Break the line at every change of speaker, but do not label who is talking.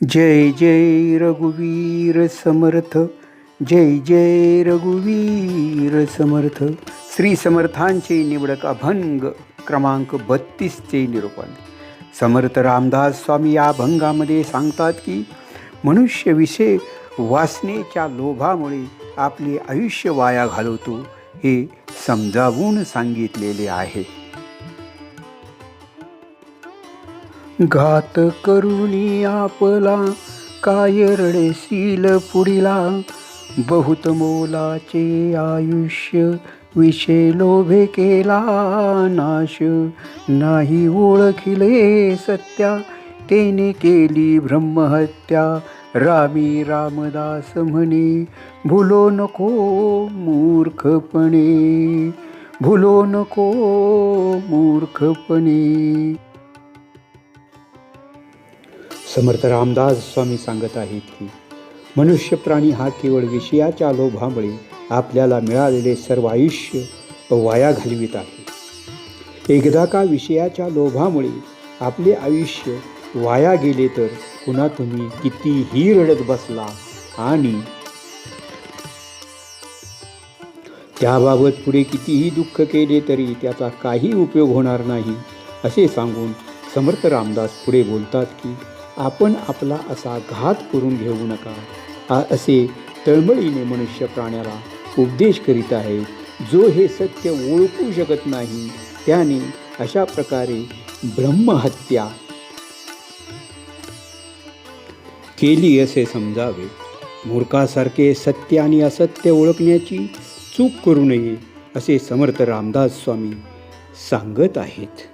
जय जय रघुवीर समर्थ जय जय रघुवीर समर्थ. श्री समर्थांचे निवडक अभंग क्रमांक बत्तीसचे निरूपण. समर्थ रामदास स्वामी या अभंगामध्ये सांगतात की मनुष्यविषय वासनेच्या लोभामुळे आपले आयुष्य वाया घालवतो हे समजावून सांगितलेले आहे. घात करुणी आपला काय रडेशील पुढिला? बहुत मोलाचे आयुष्य विषय लोभे केला नाश. नाही ओळखिले सत्या तेने केली ब्रह्महत्या. रामी रामदास म्हणे भुलो नको मूर्खपणे भुलो नको मूर्खपणे. समर्थ रामदास स्वामी सांगत आहेत की मनुष्य प्राणी हा केवळ विषयाच्या लोभामुळे आपल्याला मिळालेले सर्व आयुष्य वाया घालवित आहे. एकदा का विषयाच्या लोभामुळे आपले आयुष्य वाया गेले तर पुन्हा तुम्ही कितीही रडत बसला आणि त्याबाबत पुढे कितीही दुःख केले तरी त्याचा काही उपयोग होणार नाही असे सांगून समर्थ रामदास पुढे बोलतात की आपण आपला असा घात करून घेऊ नका. असे तळमळीने मनुष्य प्राण्याला उपदेश करीत आहे जो हे सत्य ओळखू शकत नाही त्याने अशा प्रकारे ब्रह्महत्या केली असे समजावे. मूर्खासारखे सत्य आणि असत्य ओळखण्याची चूक करू नये असे समर्थ रामदास स्वामी सांगत आहेत.